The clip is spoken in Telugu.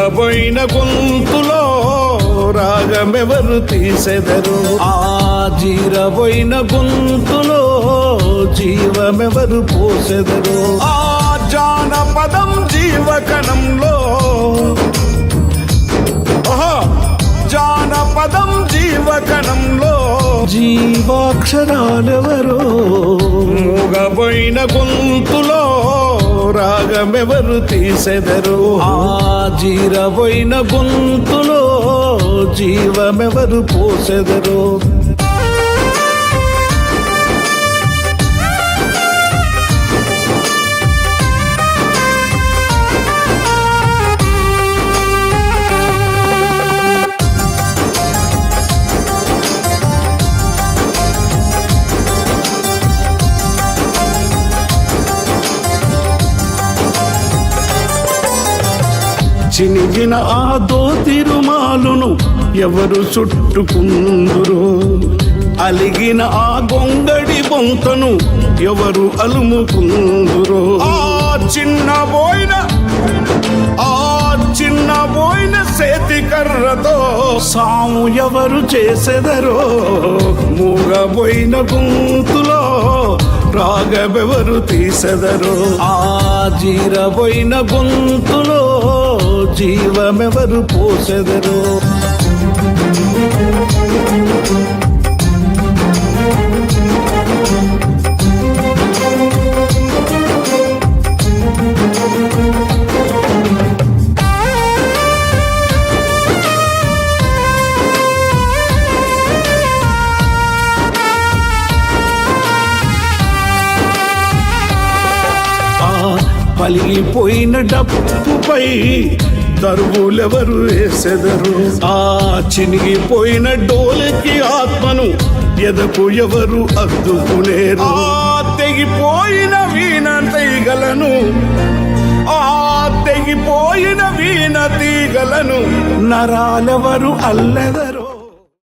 మూగబోయిన గొంతులో రాగమెవరు తీసెదరు? ఆ జీరబోయిన గొంతులో జీవమెవరు పోసెదరు? ఆ జానపదం జీవకణంలో ఓహో జానపదం జీవకణంలో జీవాక్షరాలెవరో? మూగబోయిన గొంతులో రాగమెవరు తీసెదరు? ఆ జీరవైన గొంతులో జీవమెవరు పోసెదరు? చినిగిన ఆ దోతిరుమాలును ఎవరు చుట్టుకుందురో? అలిగిన ఆ గొంగడి బొంతను ఎవరు అలుముకుందురో? ఆ చిన్న బోయిన ఆ చిన్న బోయిన సేతి కర్రతో సాము ఎవరు చేసెదరో? మూగబోయిన గుంతులో రాగబెవరు తీసెదరు? ఆ జీరబోయిన గొంతులో జీవమెవరు పోసెదరు? పలిగిపోయిన డప్పుపై దరువులెవరు వేసెదరు? ఆ చినిగిపోయిన డోలకి ఆత్మను ఎదకు ఎవరు అద్దుకునేరు? ఆ తెగిపోయిన వీణ తీగలను ఆ తెగిపోయిన వీణ తీగలను నరాలెవరు అల్లెదరు?